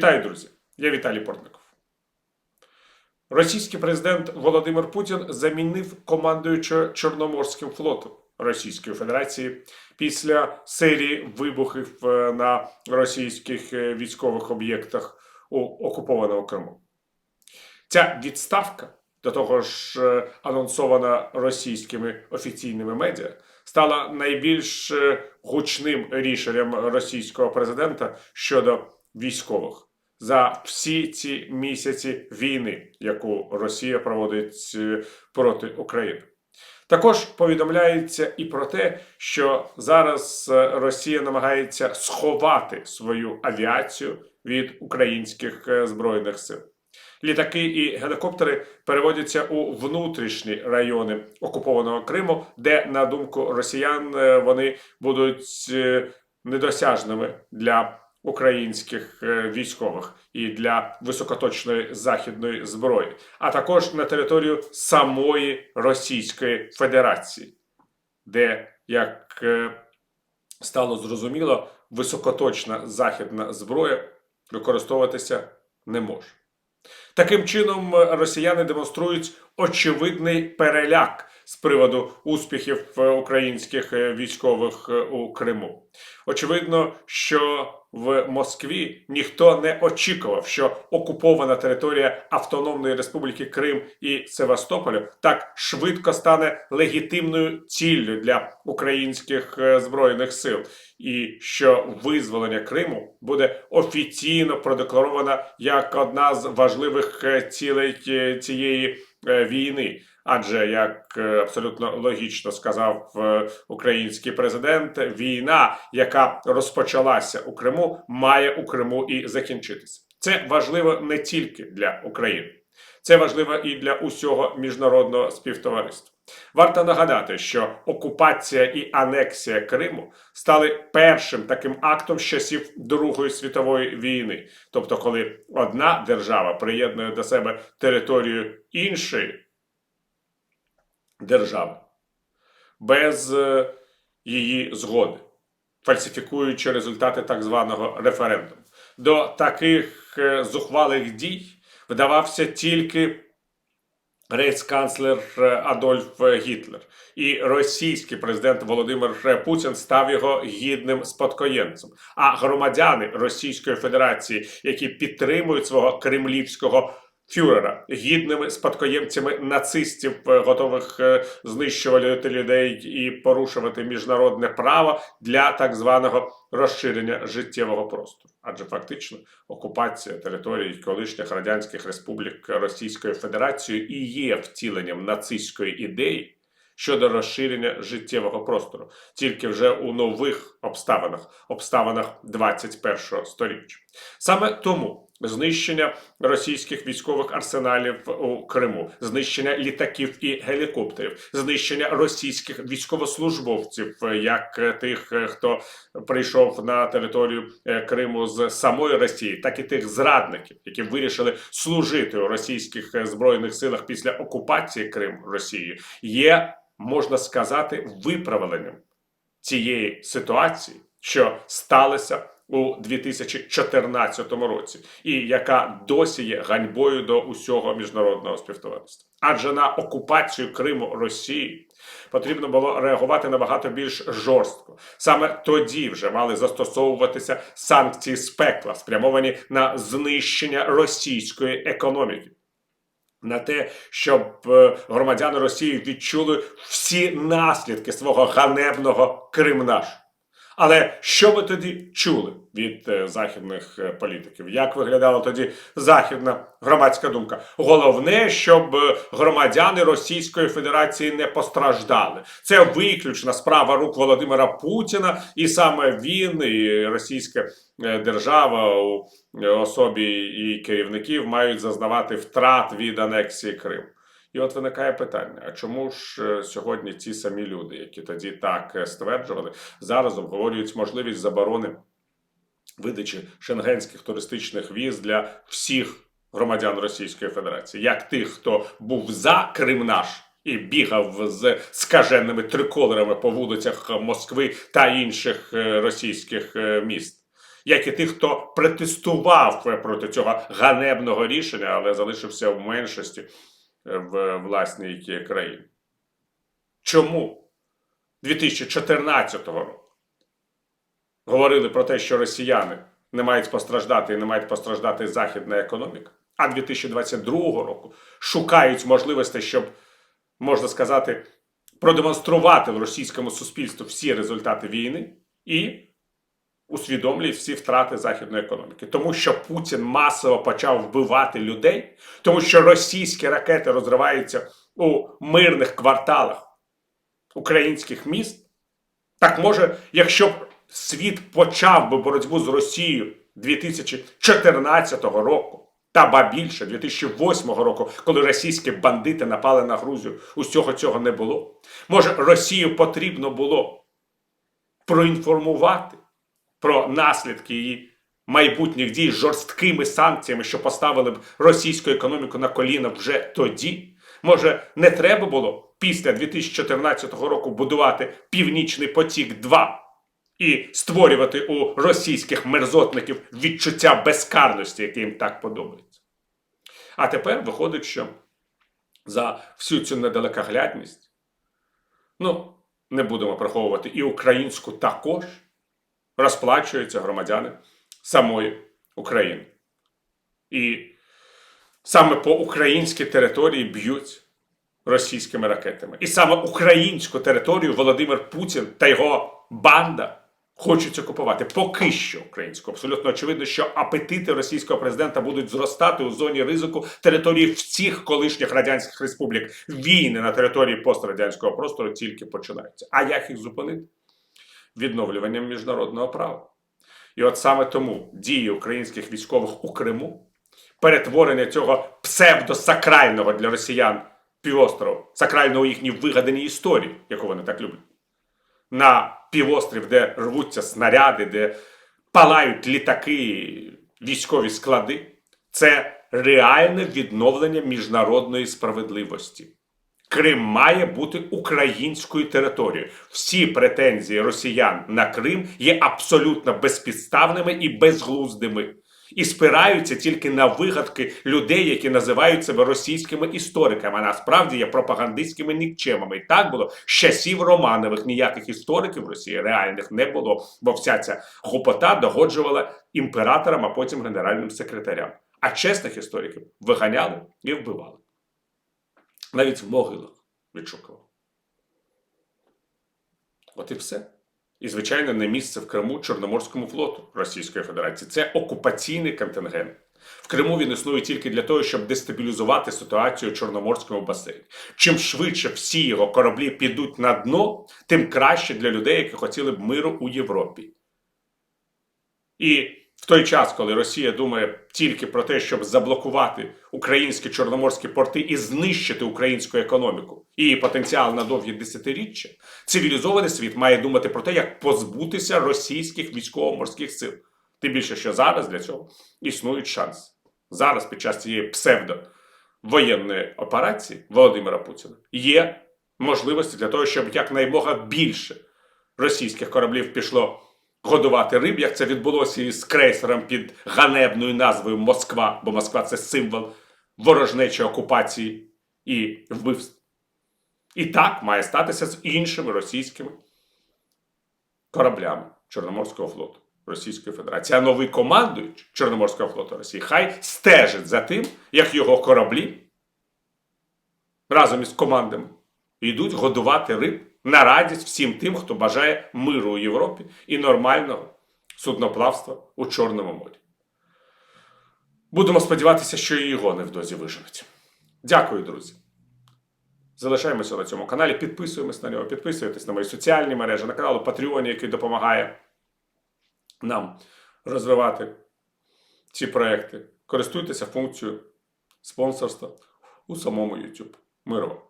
Вітаю, друзі! Я Віталій Портников. Російський президент Володимир Путін замінив командуючого Чорноморським флотом Російської Федерації після серії вибухів е, на російських е, військових об'єктах у окупованому Криму. Ця відставка, до того ж е, анонсована російськими офіційними медіа, стала найбільш гучним рішенням російського президента щодо військових за всі ці місяці війни, яку Росія проводить е, проти України. Також повідомляється і про те, що зараз е, Росія намагається сховати свою авіацію від українських е, збройних сил. Літаки і гелікоптери переводяться у внутрішні райони окупованого Криму, де, на думку росіян, вони будуть недосяжними для українських е, військових і для високоточної західної зброї, а також на територію самої Російської Федерації, де, як е, стало зрозуміло, високоточна західна зброя використовуватися не може. Таким чином, е, росіяни демонструють очевидний переляк з приводу успіхів е, українських е, військових е, у Криму. Очевидно, що в Москві ніхто не очікував, що окупована територія Автономної Республіки Крим і Севастополю так швидко стане легітимною ціллю для українських збройних сил, і що визволення Криму буде офіційно продекларовано як одна з важливих цілей цієї війни. Адже як е, абсолютно логічно сказав е, український президент, війна, яка розпочалася у Криму, має у Криму і закінчитися. Це важливо не тільки для України, це важливо і для усього міжнародного співтовариства. Варто нагадати, що окупація і анексія Криму стали першим таким актом з часів Другої світової війни, тобто, коли одна держава приєднує до себе територію іншої держави без е, її згоди, фальсифікуючи результати так званого референдуму. До таких е, зухвалих дій вдавався тільки рейхсканцлер е, Адольф Гітлер, і російський президент Володимир Путін став його гідним спадкоємцем. А громадяни Російської Федерації, які підтримують свого кремлівського фюрера, гідними спадкоємцями нацистів, е, готових е, знищувати людей і порушувати міжнародне право для так званого розширення життєвого простору. Адже фактично окупація територій колишніх радянських республік Російською Федерацією і є втіленням нацистської ідеї щодо розширення життєвого простору, тільки вже у нових обставинах, обставинах 21-го сторіччя. Саме тому знищення російських військових арсеналів у Криму, знищення літаків і гелікоптерів, знищення російських військовослужбовців, як тих, хто прийшов на територію е, Криму з самої Росії, так і тих зрадників, які вирішили служити у російських е, збройних силах після окупації Криму Росією, є можна сказати виправленням цієї ситуації, що сталося у 2014 році, і яка досі є ганьбою до усього міжнародного співтовариства. Адже на окупацію Криму Росії потрібно було реагувати набагато більш жорстко. Саме тоді вже мали застосовуватися санкції з пекла, спрямовані на знищення російської економіки. На те, щоб е, громадяни Росії відчули всі наслідки свого ганебного кримнашу. Але що ми тоді чули від е, західних е, політиків? Як виглядала тоді західна громадська думка? Головне, щоб е, громадяни Російської Федерації не постраждали. Це виключна справа рук Володимира Путіна, і саме він і російська держава у особі і керівників мають зазнавати втрат від анексії Криму. І от виникає питання: а чому ж е, сьогодні ці самі люди, які тоді так е, стверджували, зараз обговорюють можливість заборони видачі шенгенських туристичних віз для всіх громадян Російської Федерації, як тих, хто був за Кримнаш і бігав з скаженими триколорами по вулицях Москви та інших е, російських міст. як і тих, хто протестував проти цього ганебного рішення, але залишився в меншості в власній країні. Чому? 2014 року. Говорили про те, що росіяни не мають постраждати і не мають постраждати західна економіка, а 2022 року шукають можливості, щоб, можна сказати, продемонструвати в російському суспільству всі результати війни і усвідомлюють всі втрати західної економіки. Тому що Путін масово почав вбивати людей, тому що російські ракети розриваються у мирних кварталах українських міст. Так може, якщо б світ почав би боротьбу з Росією 2014 року, та ба більше 2008 року, коли російські бандити напали на Грузію, усього цього не було. Може, Росію потрібно було проінформувати про наслідки її майбутніх дій жорсткими санкціями, що поставили б російську економіку на коліна вже тоді. Може, не треба було після 2014 року будувати Північний потік 2 і створювати у російських мерзотників відчуття безкарності, яке їм так подобається. А тепер виходить, що за всю цю недалекоглядність, ну, не будемо приховувати і українську також розплачуються громадяни самої України. І саме по українській території б'ють російськими ракетами. І саме українську територію Володимир Путін та його банда хочуть окупувати. Поки що українську. Абсолютно очевидно, що апетити російського президента будуть зростати у зоні ризику території всіх колишніх радянських республік. Війни на території пострадянського простору тільки починаються. А як їх зупинити? Відновлюванням міжнародного права. І от саме тому дії українських військових у Криму, перетворення цього псевдосакрального для росіян півострову, сакрального їхній вигаданій історії, яку вони так люблять, на півострів, де рвуться снаряди, де палають літаки, військові склади, це реальне відновлення міжнародної справедливості. Крим має бути українською територією. Всі претензії росіян на Крим є абсолютно безпідставними і безглуздими. І спираються тільки на вигадки людей, які називають себе російськими істориками, а насправді є пропагандистськими нікчемами. І так було з часів Романових. Ніяких істориків в Росії реальних не було, бо вся ця гупота догоджувала імператорам, а потім генеральним секретарям. А чесних істориків виганяли і вбивали. Навіть в могилах відшукував. От і все. І, звичайно, не місце в Криму Чорноморському флоту Російської Федерації. Це окупаційний контингент. В Криму він існує тільки для того, щоб дестабілізувати ситуацію у Чорноморському басейні. Чим швидше всі його кораблі підуть на дно, тим краще для людей, які хотіли б миру у Європі. І в той час, коли Росія думає тільки про те, щоб заблокувати українські чорноморські порти і знищити українську економіку і її потенціал на довгі десятиріччя, цивілізований світ має думати про те, як позбутися російських військово-морських сил. Тим більше, що зараз для цього існують шанси. Зараз, під час цієї псевдовоєнної операції Володимира Путіна, є можливості для того, щоб якнаймога більше російських кораблів пішло годувати риб, як це відбулося із крейсером під ганебною назвою Москва, бо Москва це символ ворожнечої окупації і вбивств. І так має статися з іншими російськими кораблями Чорноморського флоту Російської Федерації. А новий командуючий Чорноморського флоту Росії хай стежить за тим, як його кораблі разом із командами йдуть годувати риб на радість всім тим, хто бажає миру у Європі і нормального судноплавства у Чорному морі. Будемо сподіватися, що і його невдовзі виженуть. Дякую, друзі. Залишаємося на цьому каналі, підписуємось на нього, підписуйтесь на мої соціальні мережі, на канал Patreon, який допомагає нам розвивати ці проекти. Користуйтеся функцією спонсорства у самому YouTube. Миру!